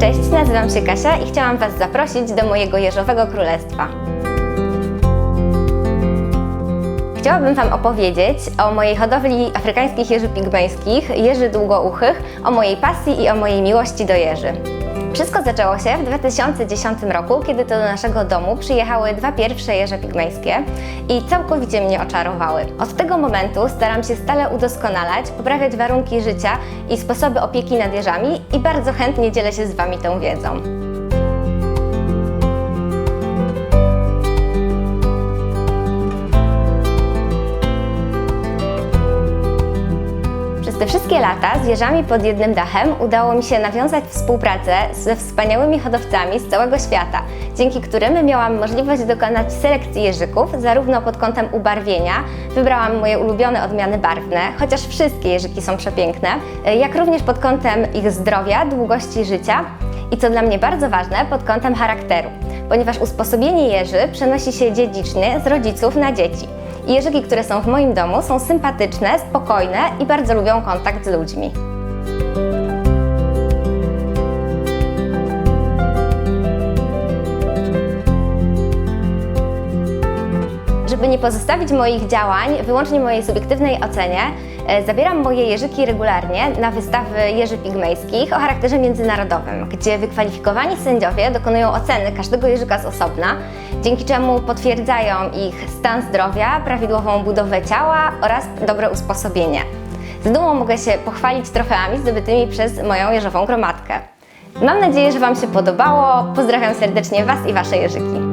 Cześć, nazywam się Kasia i chciałam Was zaprosić do mojego jeżowego królestwa. Chciałabym Wam opowiedzieć o mojej hodowli afrykańskich jeży pigmejskich, jeży długouchych, o mojej pasji i o mojej miłości do jeży. Wszystko zaczęło się w 2010 roku, kiedy to do naszego domu przyjechały dwa pierwsze jeże pigmejskie i całkowicie mnie oczarowały. Od tego momentu staram się stale udoskonalać, poprawiać warunki życia i sposoby opieki nad jeżami i bardzo chętnie dzielę się z Wami tą wiedzą. Te wszystkie lata z jeżami pod jednym dachem udało mi się nawiązać współpracę ze wspaniałymi hodowcami z całego świata, dzięki którym miałam możliwość dokonać selekcji jeżyków, zarówno pod kątem ubarwienia, wybrałam moje ulubione odmiany barwne, chociaż wszystkie jeżyki są przepiękne, jak również pod kątem ich zdrowia, długości życia i co dla mnie bardzo ważne, pod kątem charakteru, ponieważ usposobienie jeży przenosi się dziedzicznie z rodziców na dzieci. I jeżyki, które są w moim domu, są sympatyczne, spokojne i bardzo lubią kontakt z ludźmi. Żeby nie pozostawić moich działań wyłącznie mojej subiektywnej ocenie, e, zabieram moje jeżyki regularnie na wystawy jeży pigmejskich o charakterze międzynarodowym, gdzie wykwalifikowani sędziowie dokonują oceny każdego jeżyka z osobna, dzięki czemu potwierdzają ich stan zdrowia, prawidłową budowę ciała oraz dobre usposobienie. Z dumą mogę się pochwalić trofeami zdobytymi przez moją jeżową gromadkę. Mam nadzieję, że Wam się podobało. Pozdrawiam serdecznie Was i Wasze jeżyki.